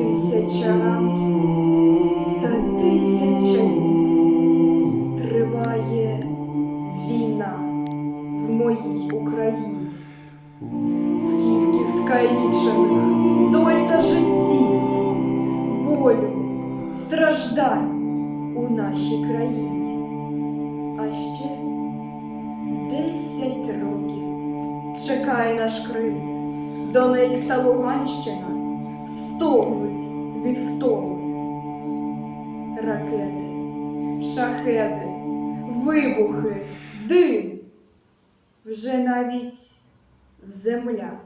Тисяча ранків та тисяча триває війна в моїй Україні. Скільки скалічених доль та життів, болю, страждань у нашій країні. А ще десять років чекає наш Крим, Донецьк та Луганщина стогнуть від втоми. Ракети, шахеди, вибухи, дим. Вже навіть земля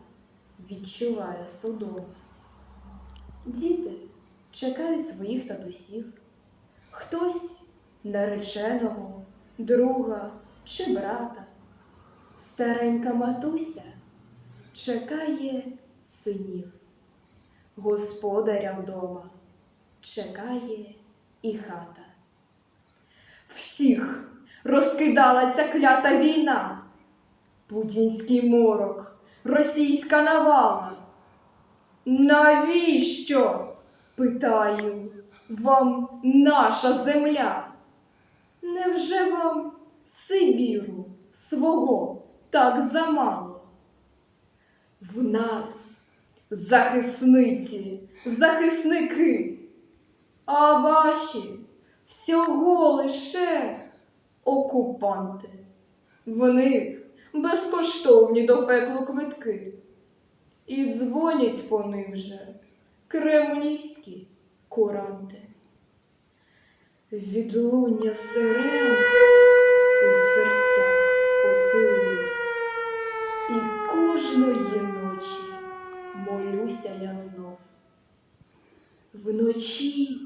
відчуває судом. Діти чекають своїх татусів, хтось нареченого, друга чи брата. Старенька матуся чекає синів, господаря вдома чекає і хата. Всіх розкидала ця клята війна, путінський морок, російська навала. Навіщо, питаю, вам наша земля? Невже вам Сибіру свого так замало? В нас захисниці, захисники, а ваші всього лише окупанти. В них безкоштовні до пеклу квитки. І дзвонять по них вже кремлівські куранти. Відлуння сирен молюся я знов. Вночі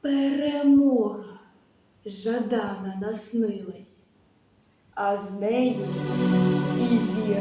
перемога жадана наснилась, а з нею і віра,